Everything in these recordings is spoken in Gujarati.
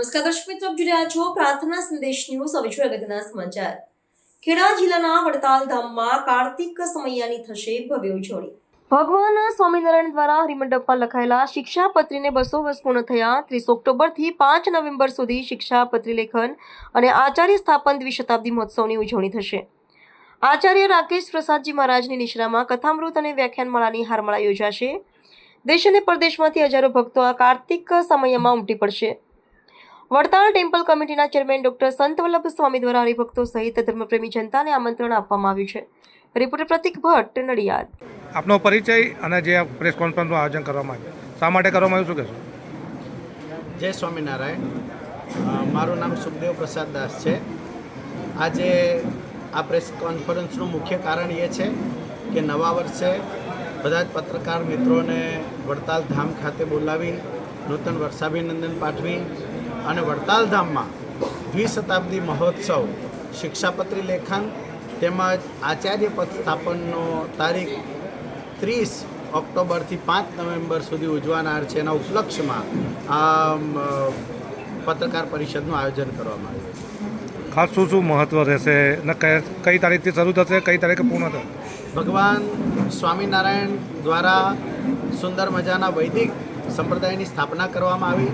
નમસ્કાર દર્શક મિત્રો, આપ જોઈ રહ્યા છો પ્રાર્થના સંદેશ ન્યૂઝ. હવે જોઈએ અગત્યના સમાચાર. ખેડા જિલ્લાના વડતાલ ધામમાં કાર્તિક સમૈયાની થશે ભવ્ય ઉજવણી. ભગવાન સ્વામિનારાયણ દ્વારા હરિમંડપમાં લખાયેલા શિક્ષાપત્રીને બસો વર્ષ પૂર્ણ થયા ત્રીસ ઓક્ટોબરથી પાંચ નવેમ્બર સુધી શિક્ષાપત્રી લેખન અને આચાર્ય સ્થાપન દ્વિશતાબ્દી મહોત્સવની ઉજવણી થશે. આચાર્ય રાકેશ પ્રસાદજી મહારાજની નિશ્રામાં કથામૃત અને વ્યાખ્યાનમાળાની હારમાળા યોજાશે. દેશ અને પરદેશમાંથી હજારો ભક્તો આ કાર્તિક સમયમાં ઉમટી પડશે. વડતાલ ટેમ્પલ કમિટીના ચેરમેન ડોક્ટર સંત વલ્લભ સ્વામી દ્વારા હરિભક્તો સહિત ધર્મપ્રેમી જનતાને આમંત્રણ આપવામાં આવ્યું છે. રિપોર્ટર પ્રતિક ભટ્ટ નડિયાદ. આપનો પરિચય અને જે પ્રેસ કોન્ફરન્સનું આયોજન કરવામાં આવ્યું. શા માટે કરવામાં આવ્યું શું કહેશો? જય સ્વામિનારાયણ. મારું નામ સુખદેવ પ્રસાદ દાસ છે. આજે આ પ્રેસ કોન્ફરન્સનું મુખ્ય કારણ એ છે કે નવા વર્ષે બધા જ પત્રકાર મિત્રોને વડતાલ ધામ ખાતે બોલાવી નૂતન વર્ષાભિનંદન પાઠવી અને વડતાલ ધામમાં દ્વિશતાબ્દી મહોત્સવ શિક્ષાપત્રી લેખન તેમજ આચાર્ય પદ સ્થાપનનો તારીખ ત્રીસ ઓક્ટોબરથી પાંચ નવેમ્બર સુધી ઉજવાનાર છે. એના ઉપલક્ષમાં આ પત્રકાર પરિષદનું આયોજન કરવામાં આવ્યું છે. ખાસ શું શું મહત્ત્વ રહેશે? અને કઈ તારીખથી શરૂ થશે? કઈ તારીખે પૂર્ણ થશે? ભગવાન સ્વામિનારાયણ દ્વારા સુંદર મજાના વૈદિક સંપ્રદાયની સ્થાપના કરવામાં આવી.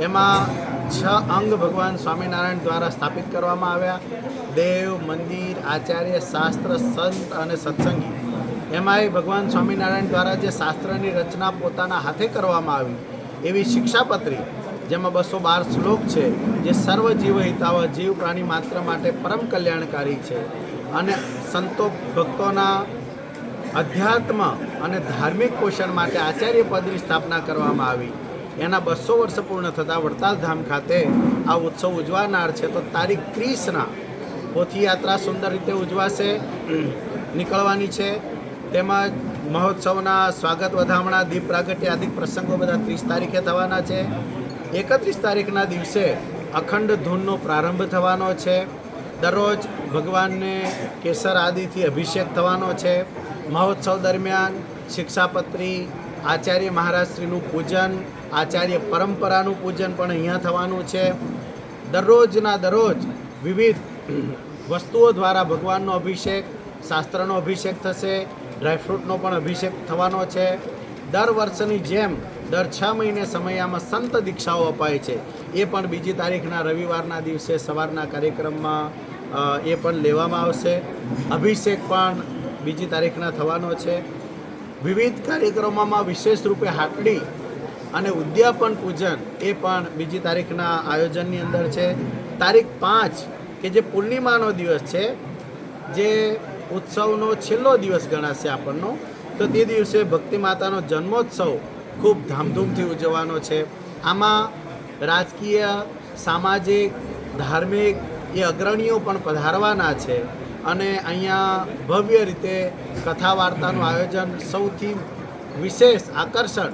એમાં છ અંગ ભગવાન સ્વામિનારાયણ દ્વારા સ્થાપિત કરવામાં આવ્યા. દેવ, મંદિર, આચાર્ય, શાસ્ત્ર, સંત અને સત્સંગી. એમાંય ભગવાન સ્વામિનારાયણ દ્વારા જે શાસ્ત્રની રચના પોતાના હાથે કરવામાં આવી, એવી શિક્ષાપત્રી, જેમાં બસો બાર શ્લોક છે, જે સર્વ જીવ હિતાવ જીવ પ્રાણી માત્ર માટે પરમ કલ્યાણકારી છે. અને સંતો ભક્તોના અધ્યાત્મ અને ધાર્મિક પોષણ માટે આચાર્ય પદની સ્થાપના કરવામાં આવી. એના બસો વર્ષ પૂર્ણ થતાં વડતાલ ધામ ખાતે આ ઉત્સવ ઉજવાનાર છે. તો તારીખ ત્રીસના પોથીયાત્રા સુંદર રીતે ઉજવાશે, નીકળવાની છે. તેમજ મહોત્સવના સ્વાગત વધામણા, દીપ પ્રાગટ્ય આદિ પ્રસંગો બધા ત્રીસ તારીખે થવાના છે. એકત્રીસ તારીખના દિવસે અખંડ ધૂનનો પ્રારંભ થવાનો છે. દરરોજ ભગવાનને કેસર આદિથી અભિષેક થવાનો છે. મહોત્સવ દરમિયાન શિક્ષાપત્રી, આચાર્ય મહારાજશ્રીનું પૂજન આચાર્ય પરંપરાનું પૂજન પણ અહીંયા થવાનું છે. દરરોજના દરરોજ વિવિધ વસ્તુઓ દ્વારા ભગવાનનો અભિષેક, શાસ્ત્રનો અભિષેક થશે, ડ્રાયફ્રૂટનો પણ અભિષેક થવાનો છે. દર વર્ષની જેમ દર છ મહિને સમયમાં સંત દીક્ષાઓ અપાય છે. એ પણ બીજી તારીખના રવિવારના દિવસે સવારના કાર્યક્રમમાં એ પણ લેવામાં આવશે. અભિષેક પણ બીજી તારીખના થવાનો છે. વિવિધ કાર્યક્રમોમાં વિશેષ રૂપે હાટડી અને ઉદ્યાપન પૂજન એ પણ બીજી તારીખના આયોજનની અંદર છે. તારીખ પાંચ, કે જે પૂર્ણિમાનો દિવસ છે, જે ઉત્સવનો છેલ્લો દિવસ ગણાશે આપણનો, તો તે દિવસે ભક્તિ માતાનો જન્મોત્સવ ખૂબ ધામધૂમથી ઉજવવાનો છે. આમાં રાજકીય, સામાજિક, ધાર્મિક એ અગ્રણીઓ પણ પધારવાના છે અને અહીંયા ભવ્ય રીતે કથા વાર્તાનું આયોજન સૌથી વિશેષ આકર્ષણ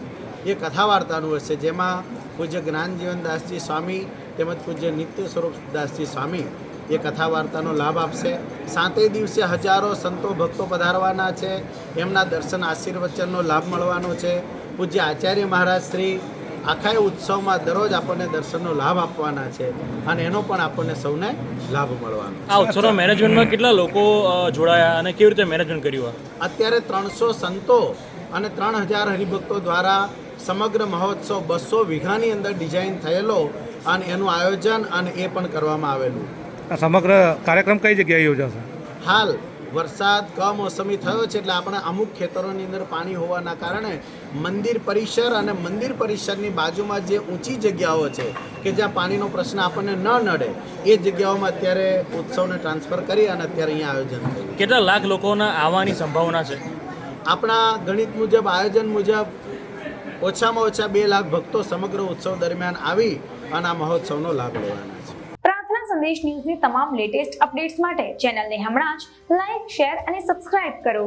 એ કથા વાર્તાનું હશે. જેમાં પૂજ્ય જ્ઞાનજીવન દાસજી સ્વામી તેમજ પૂજ્ય નિત્ય સ્વરૂપ દાસજી સ્વામી એ કથા વાર્તાનો લાભ આપશે. સાતેય દિવસે હજારો સંતો ભક્તો પધારવાના છે. એમના દર્શન આશીર્વચનનો લાભ મળવાનો છે. પૂજ્ય આચાર્ય મહારાજ શ્રી આખા ઉત્સવમાં દરરોજ આપણને દર્શનનો લાભ આપવાના છે અને એનો પણ આપણને સૌને લાભ મળવાનો આ ઉત્સવના મેનેજમેન્ટમાં કેટલા લોકો જોડાયા અને કેવી રીતે મેનેજમેન્ટ કર્યું અત્યારે ત્રણસો સંતો અને ત્રણ હજાર હરિભક્તો દ્વારા સમગ્ર મહોત્સવ બસો વીઘાની અંદર ડિઝાઇન થયેલો અને એનું આયોજન અને એ પણ કરવામાં આવેલું. સમગ્ર કાર્યક્રમ કઈ જગ્યાએ યોજાશે? હાલ વરસાદ કમોસમી થયો છે એટલે આપણે અમુક ખેતરોની અંદર પાણી હોવાના કારણે મંદિર પરિસર અને મંદિર પરિસરની બાજુમાં જે ઊંચી જગ્યાઓ છે કે જ્યાં પાણીનો પ્રશ્ન આપણને ન નડે એ જગ્યાઓમાં અત્યારે ઉત્સવને ટ્રાન્સફર કરી અને અત્યારે અહીંયા આયોજન થયું. કેટલા લાખ લોકોના આવવાની સંભાવના છે? આપણા ગણિત મુજબ આયોજન મુજબ ઓછામાં ઓછા બે લાખ ભક્તો સમગ્ર ઉત્સવ દરમિયાન આવી અને આ મહોત્સવનો લાભ લેવાના છે. પ્રાર્થના સંદેશ ન્યૂઝની તમામ લેટેસ્ટ અપડેટ્સ માટે ચેનલને હમણાં જ લાઈક, શેર અને સબસ્ક્રાઇબ કરો.